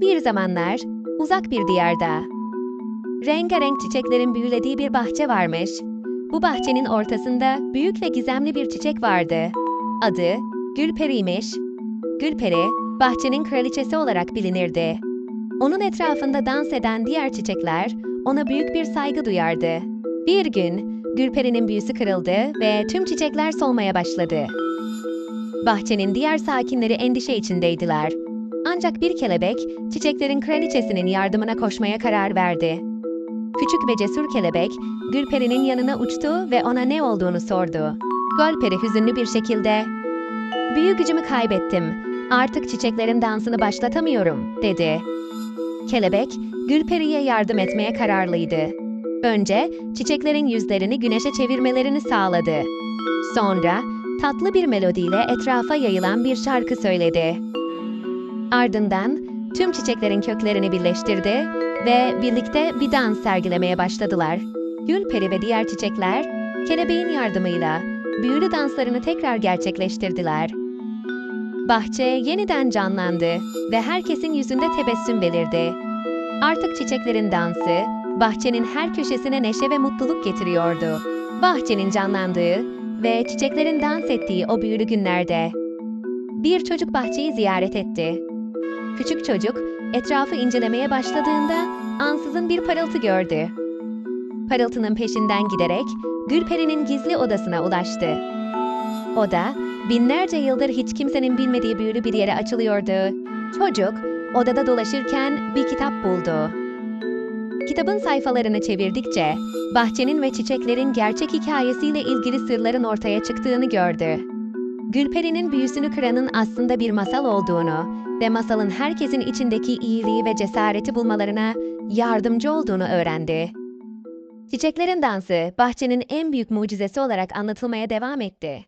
Bir zamanlar uzak bir diyarda rengarenk çiçeklerin büyülediği bir bahçe varmış. Bu bahçenin ortasında büyük ve gizemli bir çiçek vardı. Adı Gülperi'ymiş. Gülperi, bahçenin kraliçesi olarak bilinirdi. Onun etrafında dans eden diğer çiçekler ona büyük bir saygı duyardı. Bir gün Gülperi'nin büyüsü kırıldı ve tüm çiçekler solmaya başladı. Bahçenin diğer sakinleri endişe içindeydiler. Ancak bir kelebek çiçeklerin kraliçesinin yardımına koşmaya karar verdi. Küçük ve cesur kelebek Gülperi'nin yanına uçtu ve ona ne olduğunu sordu. Gülperi hüzünlü bir şekilde "Büyü gücümü kaybettim. Artık çiçeklerin dansını başlatamıyorum." dedi. Kelebek Gülperi'ye yardım etmeye kararlıydı. Önce çiçeklerin yüzlerini güneşe çevirmelerini sağladı. Sonra tatlı bir melodiyle etrafa yayılan bir şarkı söyledi. Ardından tüm çiçeklerin köklerini birleştirdi ve birlikte bir dans sergilemeye başladılar. Gülperi ve diğer çiçekler kelebeğin yardımıyla büyülü danslarını tekrar gerçekleştirdiler. Bahçe yeniden canlandı ve herkesin yüzünde tebessüm belirdi. Artık çiçeklerin dansı bahçenin her köşesine neşe ve mutluluk getiriyordu. Bahçenin canlandığı ve çiçeklerin dans ettiği o büyülü günlerde bir çocuk bahçeyi ziyaret etti. Küçük çocuk etrafı incelemeye başladığında ansızın bir parıltı gördü. Parıltının peşinden giderek Gülperi'nin gizli odasına ulaştı. Oda, binlerce yıldır hiç kimsenin bilmediği büyülü bir yere açılıyordu. Çocuk, odada dolaşırken bir kitap buldu. Kitabın sayfalarını çevirdikçe, bahçenin ve çiçeklerin gerçek hikayesiyle ilgili sırların ortaya çıktığını gördü. Gülperi'nin büyüsünü kıranın aslında bir masal olduğunu ve masalın herkesin içindeki iyiliği ve cesareti bulmalarına yardımcı olduğunu öğrendi. Çiçeklerin dansı bahçenin en büyük mucizesi olarak anlatılmaya devam etti.